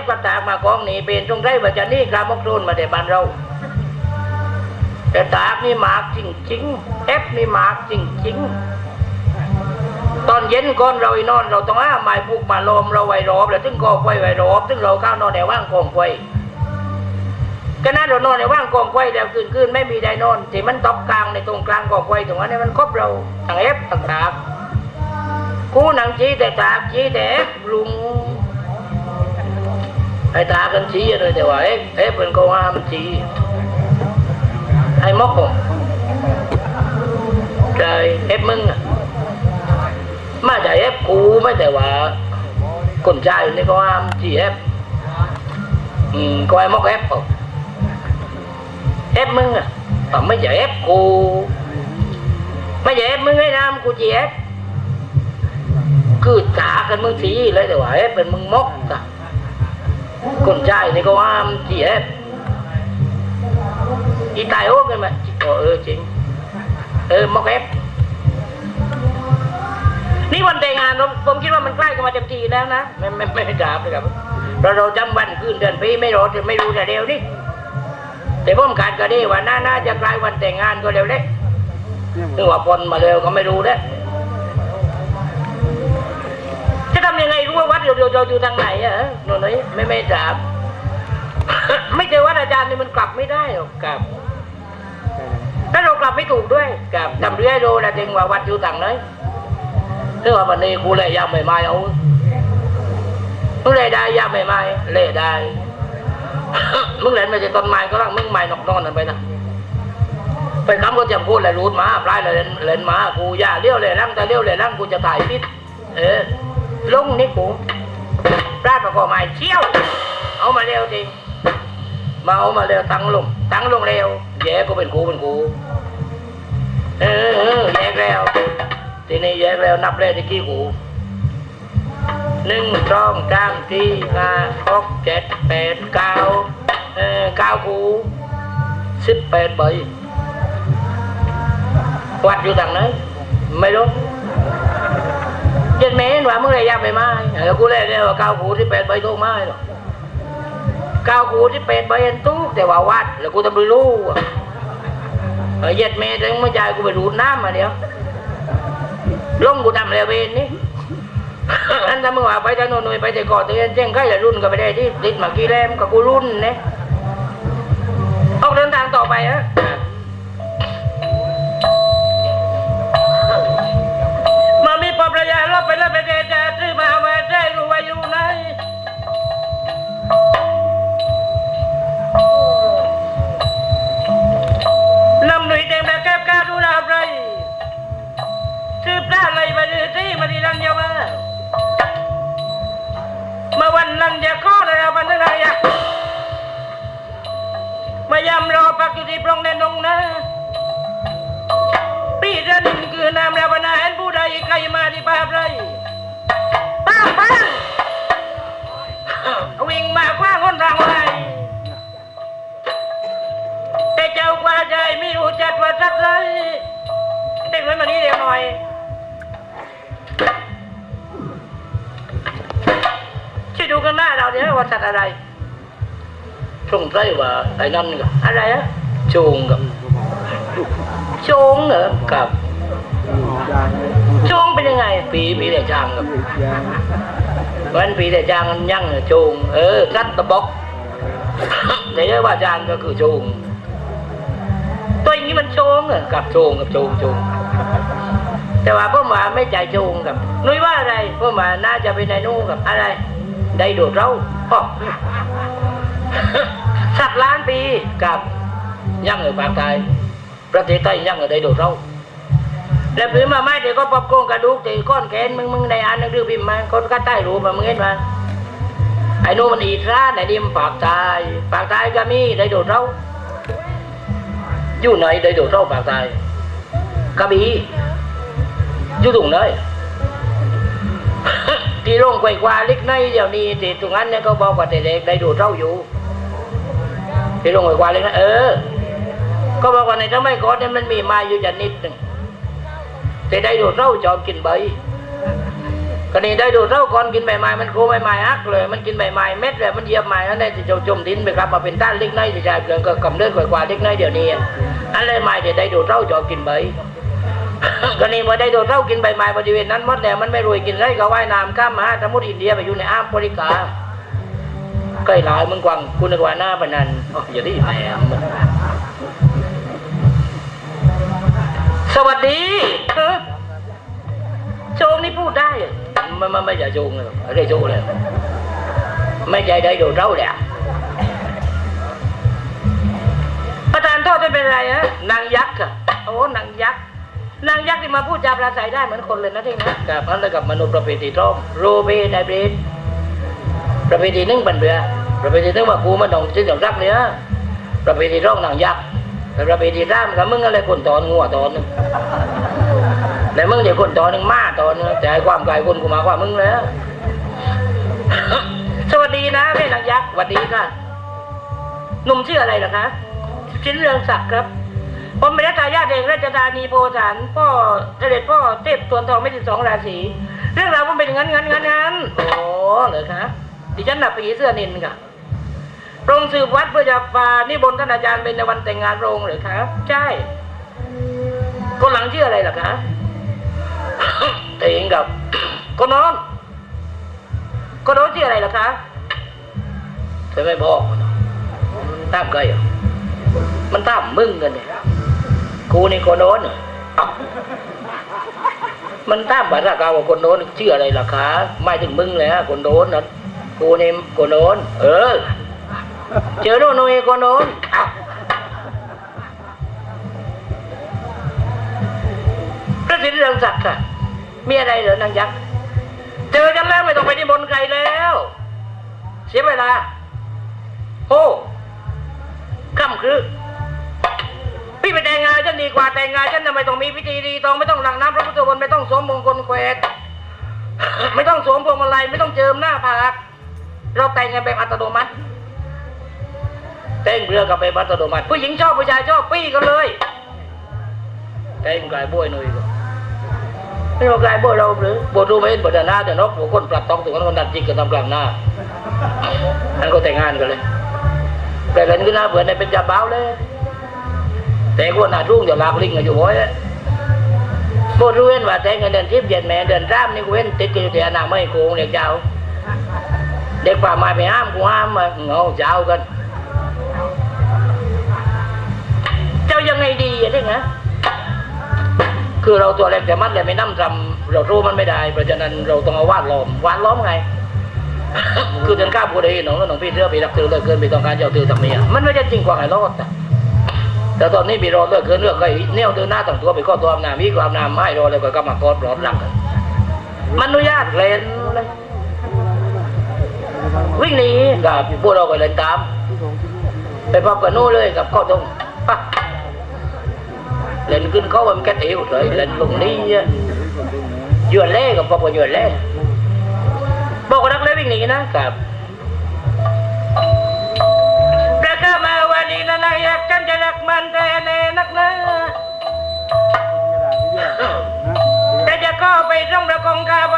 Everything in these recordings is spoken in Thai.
ฟกับตากมากองนี่เป็นตรงไรว่าจะนี่กรามกรูนมาแต่บ้านเรา แต่ตากนี่หมากจริงๆเอฟนี่หมากจริงๆตอนเย็นก่อนเราอีนอนเราต้องอ้าไม้ปลูกมาลมเราไว้รอบแล้วถึงกอไฟไว้รอบถึงเราเข้านอนในว่างกองไฟก็น่าเรานอนในว่างกองไฟแล้วคืนคืนไม่มีได้นอนที่มันตอกลางในตรงกลางกองไฟตรงนั้นนี่ยมันครบเราทั้งเอฟทั้งตากกูหนังจีแต่ตากจีแต่เอฟลุง ไอ้ตากันจีเลยแต่ว่าเอฟเอฟเป็นกองอามจีไอ้มกผม trời ép mưng à มาจากเอฟกูไม่แต่ว่าคนใจนี่ก็ห้ามจีเอฟอืมก็ไอ้มอกเอฟเปล่าเอฟมึงอะแต่ไม่ใช่เอฟกูไม่ใช่เอฟมึงไอ้น้ำกูจีเอฟคือถากันมึงสีเลยแต่ว่าเอฟเป็นมึงมอกอะ คนใจนี่ก็ห้ามจีเอฟอีตายโอ้กันไหมเออจริง เออมอกเอฟนี่วันแต่งงานผมผมคิดว่ามันใกล้กันมาเต็มทีแล้วนะไม่ไม่ไม่ถามเลยครับเราเราจำวันคืนเดือนปีไม่รู้ไม่รู้แต่เดียวนี่แต่ผมขาดก็ดีว่าน่าน่าจะใกล้วันแต่งงานก็เร็วเลยถึงว่าปนมาเร็วก็ไม่รู้แล้ว ยังไงรู้ว่าวัดเราเราอยู่ทางไหนอะหนูน้อยไม่ไม่ถามไม่เจอวัดอาจารย์นี่มันกลับไม่ได้หรอกครับถ้าเรากลับไม่ถูกด้วยกลับจำเรื่อยดูนะจริงว่าวัดอยู่ทางไหน tức là mình đi cô lệ ra mày mai ông มึงเลยได้ยาไม่ไม่เล่ได้มึงเล่นไม่ใช่ต้นไม้ก็ร่างมึงไม้นอกนอนนั่นไปนะไปคำก็จะพูดอะไรรูดมาปลายเลยเล่นเล่นมากูย่าเลี้ยวเลยร่างแต่เลี้ยวเลยร่างกูจะถ่ายพิษเออ ลงนี่กูปลาประกอบไม้เชี่ยว เอามาเร็วจริงมาเอามาเร็วตั้งลงตั้งลงเร็วแย่ก็เป็นกูเป็นกูเออเออแย่แล้วทีนี้แยกแล้วนับเลขที่กี่หูหนึ่งสองสามสี่ห้าหกเจ็ดแปดเก้าเออเก้าหูสิบแปดใบวัดอยู่ทางไหนไม่รู้ เจ็ดเมตรว่ามึงเลยยากไปไหมเออกูเลยเนี่ยว่าเก้าหูสิบแปดใบตู้ไม้หรอกเก้าหูสิบแปดใบเอ็นตู้แต่ว่าวัด แล้วกูจะไปรู้เออเจ็ดเมตรยังไม่จ่ายกูไปดูดน้ำมาเดี๋ยวลงกูทำแล้วเวนนี่อันถ้ามึงว่าไปแต่โน่นไปแต่ก่อนเตือนเจ้งใครจะรุ่นก็ไปได้ที่ติดมากี่แรมกับกูรุ่นเนี่ยออกเดินทางต่อไปฮะำรอปักอยู่ที่ปรองในนงนะปีเดือนคือนามราวนาเห็นผู้ใดใครมาที่ภาพไรป้าป้าวิ่งมาคว้างคนทางไว้แต่เจ้ากว่าใจไม่รู้จัดว่าจัดเลยเด็กน้อยมานี้เดี๋ยวหน่อยช่วยดูข้างหน้าเราเนี่ยว่าสัตว์อะไรสงสัยว่าไอ้นั่นกับอะไรอะ โจงกับโจงเหรอกับโจงเป็นยังไง ปีปีแต่จางกับวันปีแต่จางมันยั่งโจงเออสัตว์ตะบกแต่เรียกว่าจางก็คือโจงตัวอย่างนี้มันโจงเหรอกับโจงกับโจงโจงแต่ว่าพวกมาไม่ใจโจงกับนุ้ยว่าอะไรพวกมาน่าจะเป็นนายนู่กับอะไร ได้โดดเราอ้อสักล้านปีกับ ยั่ง ở ภาคใต้ประเทศไทยยั่ง ở đây โดดเราแล้วผืนมาไม่เดี๋ยวก็ปอบโกงกระดูกตีก้อนแขนมึงมึงในอ่านหนังสือพิมพ์มาคนก็ใต้รูปมามึงเห็นมาไอ้โน่นมันอีสานไอ้นี่มันปากใต้ปากใต้ก็มีได้โดดเราอยู่ไหนได้โดดเราปากใต้กระบี่อยู่ตรงไหนที่โรงไกวกว่าเล็กน้อยเดี๋ยวนี้ที่ตรงนั้นเนี่ยเขาบอกว่าเด็กได้ดูเท่าอยู่ที่โรงไกวกว่าเล็กน้อยเออ ก็บอกว่าในสมัยก่อนเนี่ยมันมีมาอยู่จะนิดหนึ่งแต่ได้ดูเท่าจอมกินใบก็นี่ได้ดูเท่าก่อนกินใบไม้มันโคใบไม้ฮักเลย มันกินใบไม้เม็ดเลยมันเยียบไม้นั่นได้จะจมดินไปครับมาเป็นต้านเล็กน้อยจะใช่เพื่อนก็กำเนิดกว่าเล็กน้อยเดี๋ยวนี้อันเลยไม้เดี๋ยได้ดูเท่าจอกินใบก็นี่เมื่อได้ดูเท่ากินใบไม้บริเวณนั้นมดแล้วมันไม่รวยกินไรก็ว่ายน้ำข้ามมหาสมุทรอินเดียไปอยู่ในอ่าวบริกาใกล้หลายมึงกวังคุณนึกว่าหน้าปนันอ๋ออย่าได้แหม สวัสดีเออโจงนี่พูดได้เหรอไม่ไม่ไม่ใช่โจงเลยหรอกไม่ได้โจงเลยไม่ใช่ได้โดนเท่าเลยอะประธานโทษไม่เป็นไรฮะนางยักษ์อะโอ้นางยักษ์นางยักษ์ที่มาพูดจาปราศัยได้เหมือนคนเลยนะที่นะกับอันแล้วกับมนุษย์ประเภทที่ตรงโรเบไดเบรดประเภทที่หนึ่งเป็นเรือประเภทที่หนึ่งว่ากูมันต้องจิ้นต้องรักเนี่ยประเภทที่ตรงนางยักษ์ แต่ประเภทที่สามกับมึงอะไรคนตอนงัวตอนหนึงแต่มึงเดี๋ยวคนตอนหนึ่งมาตอนนึงแต่ความกายคนกูมากว่ามึงเลยสวัสดีนะแม่นางยักษ์สวัสดีค่ะหนุ่มชื่ออะไรเหรอคะชิ้นเรืองศักดิ์ครับ ผมเป็นทายาทเองราชธานีโพธานพ่อเสด็จพ่อเทพตัวนทองไม่สิบสองราศีเรื่องราวมันเป็นงั้นงั้นงั้นงั้นโอ้เหรอคะดิฉันหน่ะปีเสื้อนินค่ะ โรงสืบวัดเพื่อจะพานิบนท่านอาจารย์เป็นในวันแต่งงานโรงหรือคะใช่คนหลังชื่ออะไรเหรอคะแต่เองกับคนโน้นคนโน้นชื่ออะไรล่ะคะเธอไม่บอกมันหรอกมันตามใครอ่มันตามมึงกันเนี่ยกูนี่คนโน้นอเอ้ามันตามบัตรกาวว่าคนโน้นชื่ออะไรล่ะคะไม่ถึงมึงเลยฮะคนโน้นนะกูนี่คนโน้น เออ เจอโน่นโนเอคนโน้นพระสินเรืองศักดิ์ค่ะมีอะไรเหรอนางยักษ์เจอกันแล้วไม่ต้องไปนิมนต์ใครแล้ว เสียเวลาโอ้ค่ำคือพี่ไปแต่งงานฉันดีกว่าแต่งงานฉันน่ะไมต้องมีพิธีรีตองไม่ต้องหลังน้ำพระพุทธมนต์ไม่ต้องสวมมงคลแควดไม่ต้องสวมพวงมาลัยไม่ต้องเจิมหน้าผากเราแต่งกันแบบอัตโนมัติ แต่งเรือกับแบบอัตโนมัติผู้หญิงชอบผู้ชายชอบปี้กันเลยแต่งกลายบ่วยหนุ่ยก็ไม่ว่ากลายบ่เราหรือบดูไม่เห็นบทหน้าแต่นกหัวคนปรับต้องถึงคนดันจิกกันทำกลางหน้านั่นก็แต่งงานกันเลยแต่เล่นก็น่าเบื่อในเป็นจ่าเบ้าเลย แต่ก็น่ารุ่งเดี๋ยลากลิงกันอยู่โว้ยบรู้เห็นว่าแต่งกันเดินทิพย์เย็นแม่เดินร่ามนี่กูเห็นติดกันอยู่ที่อนาไม่โกงเด็กเจ้าเด็กป่าไม้ไปห้ามกูห้ามมาเงาเจ้ากัน เจ้ายังไงดีอะที่ไงคือเราตัวเล็กแต่มันเลยไม่น้ำจำเรารู้มันไม่ได้ เพราะฉะนั้นเราต้องเอาวาดล้อมวาดล้อมไง คือเดินข้ามผู้ใดหนองแล้วหนองพี่เรือไปรักตือเลิกเกินไปต้องการเจ้าตือทำเมียมันไม่ใช่จริงกว่าไอ้รอดนะแต่ตอนนี้มีรอเลิกเกินเรื่องไอ้เนี่ยเดินหน้าต่างตัวไปข้อตัวอำนาจมีความนามไม่รอเลยก็กำมากอดปลอดหลักกันมันอนุญาตเล่นเลยวิ่งหนีกับพวกเราก็เล่นตาม ไปพบกับนู่นเลยกับข้อตรงปะ lên kinh có em cách yêu rồi lên lùng đi vừa lé gặp bọc vừa lé bọc có đắc lé bên này nó cặp Raka ma wani na na yak chan janak man te ne nak na Ta ja ko ไปร่องระกงกาบดาใบก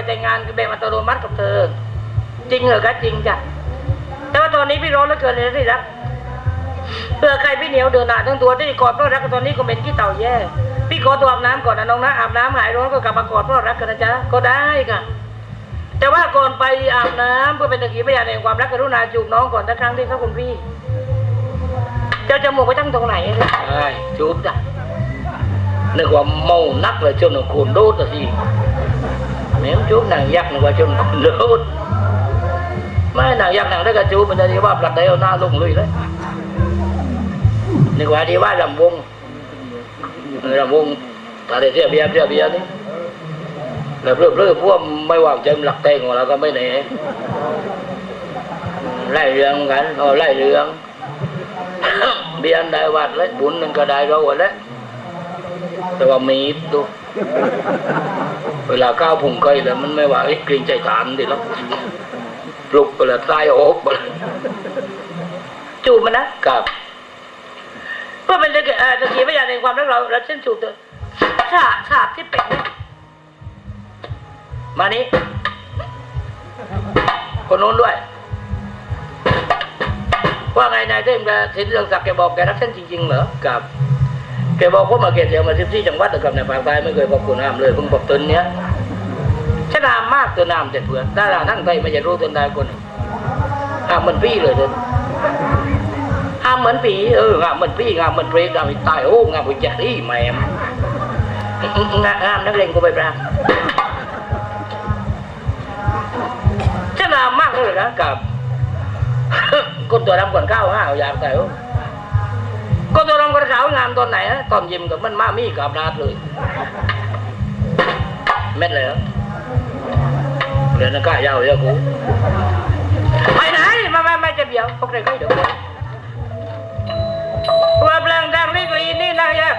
ไปแต่งงานกับเบมอัตโนมัติกับเธอ จริงเหรอคะจริงจ้ะแต่ว่าตอนนี้พี่ร้อนเหลือเกินเลยที่รักเพื่อใครพี่เหนียวเดินหน้าทั้งตัวที่กอดเพราะรักตอนนี้ก็เป็นที่เต่าแย่ พี่ขอตัวอาบน้ำก่อนนะน้องนะอาบน้ำหายร้อนก็กลับมากอดเพราะรักกันนะจ๊ะก็ได้ค่ะ แต่ว่าก่อนไปอาบน้ำเพื่อเป็นตะกี้พยานแห่งความรักกรุณาจูบน้องก่อนสักครั้งที่เขาคุณพี่เจ้าจมูกไปตั้งตรงไหนเลยใช่จูบจ้ะนึกว่าเมานักเลยจนโคนโดดอะสิ แม่งจูบนางยักษ์นึกว่าจนคนโดดไม่นางยักษ์นางได้กระจูบมันจะดีว่าปลัดเดียวหน้าลุงลุยเลยนึกว่าดีว่าลำวงลำวงถ้าได้เสียเบียเสียเบียนี่แล้วเพื่อเพื่อพวกไม่วางใจหลักแตงของเราก็ไม่เหน่ไล่เรื่องกันเออไล่เรื่องเบียนได้วัดเลยบุญหนึ่งก็ได้เราวัดแล้วแต่ว่ามีดดู เวลาก้าวผุ่งเคยแล้วมันไม่ว่าไอ้ยเกรงใจฐานดิแล้วปลุกไปแล้วตายโอกไปเลยจูบมันนะครับเพื่อเป็นตะกี้เอ่อตะกี้พยานแห่งความรักเราเราเช่นจูบเถอะฉาบฉาบที่เป็ดเนี่ยมานี้คนโน้นด้วย ว่าไงนายเทมกับสินเรืองศักดิ์แกบอกแกรักฉันจริงๆเหรอกับ แกบอกผมมาเกตเดียวมาสิบสี่จังหวัดกับในภาคใต้ไม่เคยพบคุณน้ำเลยเพิ่งพบตนเนี้ยฉันอามากตัวน้ำแต่เพื่อนดาราทั้งไทยไม่จะรู้ตนได้คนหนึ่งห้ามันพี่เลยตนอามเหมือนผีเอองามมันพี่งามมันเปรตงามันตายโอ้งามมันจะที่แม่งามงามนักเลงกูไปปราบฉันอามากเลยนะกับคนตัวดำก่อนข้าวห้าวอยากแต่โอ้ ก็ตัวรองกระขาวงามตอนไหนฮะตอนยิ้มกับมันมามีกับนาดเลยเม็ดเลยเหรอเรียนนักกายาวเยอะกูไปไหนมาไม่ไม่จะเบี้ยวพวกเด็กก็เดี๋ยวว่าเพลงดังนี่กรีนี่นะยะ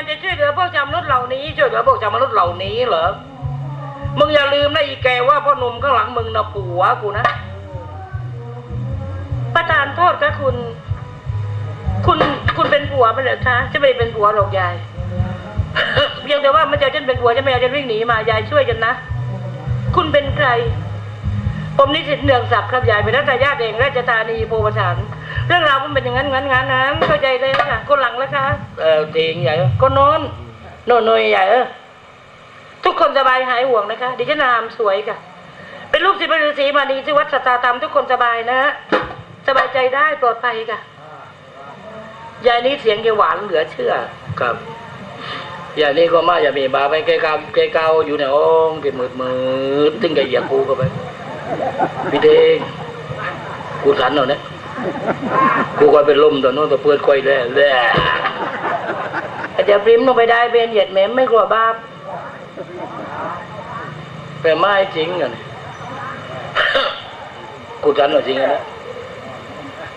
การจะช่วยเหลือพวกชาวมนุษย์เหล่านี้ช่วยเหลือพวกชาวมนุษย์เหล่านี้เหรอมึงอย่าลืมนะอีแกว่าพ่อหนุ่มข้างหลังมึงนะผัวกูนะ ประทานโทษค่ะคุณ คุณคุณเป็นผัวมันเหรอคะฉันไม่ได้เป็นผัวหรอกยายเพียงแต่ว่ามันจะเอาฉันเป็นผัวฉันไม่เอาฉันวิ่งหนีมายายช่วยฉันนะคุณเป็นใคร ผมนิสิตเนืองศักดิ์ครับยายเป็นรัฐญาติเองราชธานีโพธิ์สาร เรื่องราวมันเป็นอย่างนั้นงั้นงั้นนะเข้าใจเลยค่ะคนหลังแล้วค่ะเออจริงใหญ่เหรอคนโน้นโน่นโน่นใหญ่เออทุกคนสบายหายห่วงนะคะ ดิฉันนามสวยค่ะ เป็นลูกศิษย์พระฤาษีมานีที่วัดสตาธรรมทุกคนสบายนะฮะสบายใจได้ปลอดภัยค่ะยายนี้เสียงแกหวานเหลือเชื่อครับอย่างนี้ก็มาอย่ามีบาไปแกกาแกเกาอยู่ในห้องที่มืดมืดตึงแกเหยียบกูเข้าไปพี่เด้งกูสันเอาเนี่ย กูก็เป็นลมตอนโน้นตัวเพื่อนควยแล้วแหละแต่จะปริมลงไปได้เบนเหยียดแหมมไม่กลัวบาปแต่ไม่จริงอะนี่กูสันเอจริงอะนะ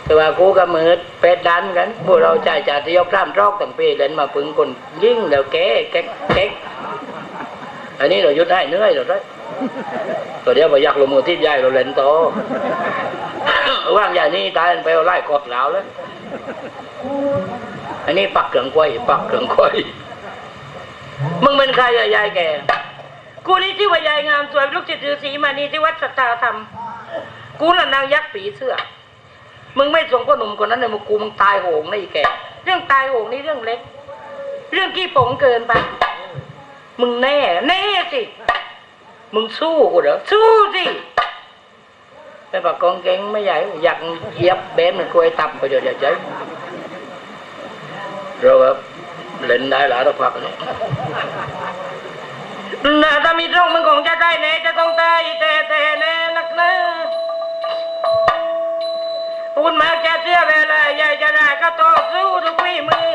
แต่ว่ากูกับมืดเป็ดดันกันพวกเราใจายจ่าที่ยกร่ามรอกตั้งปีเล่นมาปึงคนยิ่งแล้วแก้แก๊กแก๊กอันนี้เราหยุดให้เหนื่อยเราได้ตัวเดียวไปยักลงมือที่ใหญ่เราเล่นโต ว่างอย่างนี้ตายไปเอาไล่กดเหลาแล้วอันนี้ปักเกลืองกล้วยปักเกลืองกล้วยมึงเป็นใครยายแกกูนี่ชื่อว่ายายงามสวยลูกจิตถือสีมานี่ที่วัดสัทธาธรรมกูน่ะนางยักษ์ปีเสื้อ มึงไม่สงพ่อหนุ่มคนนั้นเลยมึงกูมึงตายโหงนะอีแก เรื่องตายโหงนี่เรื่องเล็ก เรื่องขี้โป๋งเกินไป มึงแน่ แน่สิ มึงสู้กูเหรอสู้สิ ไม่ปักกองเก่งไม่ใหญ่อยากเยียบเบนมันกล้วยตับไปเดี๋ยวเดี๋ยวใจเราแบบเล่นได้หลายตัวพักเนี่ยน่ะถ้ามีตรงมึงคงจะได้แน่จะต้องตายแต่แต่แน่นักเนะพูดมาแกเสียเวลาใหญ่จะได้ก็ต่อสู้ทุกวิมือ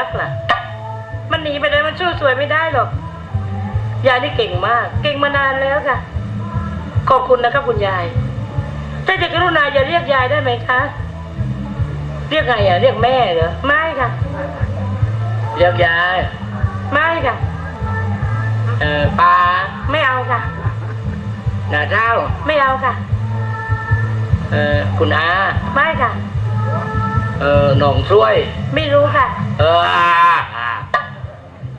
นางยักษ์ล่ะ มันหนีไปเลยมันสู้สวยไม่ได้หรอก ยายนี่เก่งมาก เก่งมานานแล้วค่ะ ขอบคุณนะครับคุณยาย ถ้าจะกรุณาอย่าเรียกยายได้ไหมคะ เรียกไงอะ เรียกแม่เหรอ ไม่ค่ะ เรียกยาย ไม่ค่ะ เอ่อปลาไม่เอาค่ะ หน้าเท้า ไม่เอาค่ะ เอ่อคุณอาไม่ค่ะ เอ่อหนองช่วย ไม่รู้ค่ะ เอออ่าอ่า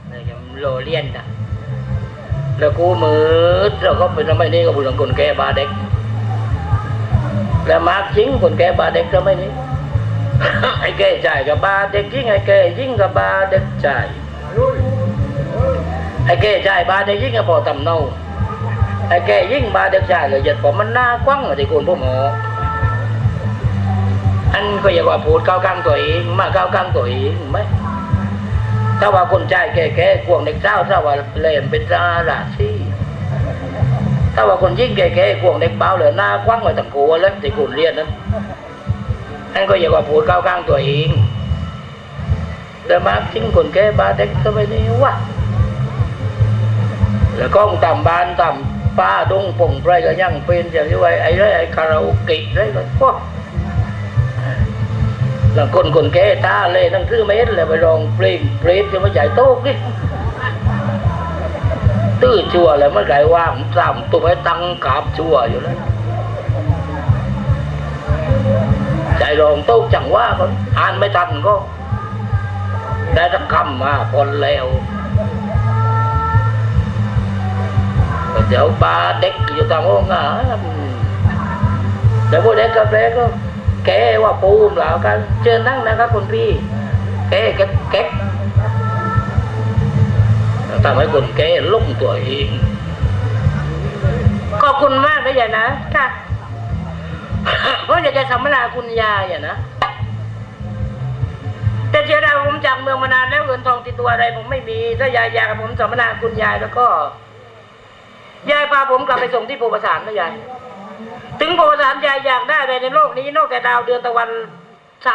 เนี่ยยังโลเลียนนะแล้วกูมืดแล้วก็เป็นทำไมนี่ก็พูดถึงคนแก่บาเด็ก แล้วมาร์กจริงคนแก่บาเด็กทำไมนี่ไอ้แก่จ่ายกับบาเด็กจริงไอ้แก่ยิ่งกับบาเด็กจ่ายไอ้แก่จ่ายบาเด็กยิ่งกับพอตำเนาไอ้แก่ยิ่งบาเด็กจ่ายเลยหยัดผมมันหน้ากว้างที่คุณผู้หมอ อันก็อย่าว่าพูดก้าวกลางตัวเองมาก้าวกลางตัวเองไหมถ้าว่าคนใจแก่ๆกวงเด็กเจ้าถ้าว่าเล่มเป็นราราศีถ้าว่าคนยิ่งแก่ๆกวงเด็กเบาเลยหน้ากว้างไว้ตั้งโกแล้วที่คุณเรียนนั้นอันก็อย่าว่าพูดก้าวกลางตัวเองแต่มาทิ้งคนแก่บาเด็กก็ไม่ได้วะแล้วก็ต่ำบานต่ำป้าดงป่งไรก็ยังเป็นอย่างที่ว่าไอ้ไรไอ้คาราโอเกะไรก็พวก หลังคนคนแก่ตาเลยนั่งซื้อเม็ดเลยไปลองเปรมเปรมจะมาใหญ่โต๊ะนี่ตื้อชัวเลยมันไก่ว่างสามตัวให้ตังกาบชัวอยู่แล้วใจลองโต๊ะจังว่าก็อ่านไม่ทันก็ได้สักคำมาคนแล้วเดี๋ยวปลาเด็กอยู่ตามห้องอะเดี๋ยวพวกเด็กกับเด็กก็ แกว่าปูมเหล่ากัน เชิญนั่งนะครับคุณพี่แกแกแกทำให้คนแกลุ่มตัวเองขอบคุณมากนะยายนะค่ะเพราะอยากจะสัมมนาคุณยายอะนะแต่เชื่อได้ว่าผมจากเมืองมานานแล้วเงินทองติดตัวอะไรผมไม่มี ถ้ายายอยากผมสัมมนาคุณยายแล้วก็ยายพาผมกลับไปส่งที่ภูประสานนะยาย ถึงโพสามใจอยากได้อะไรในโลกนี้นอกจากดาวเดือนตะวัน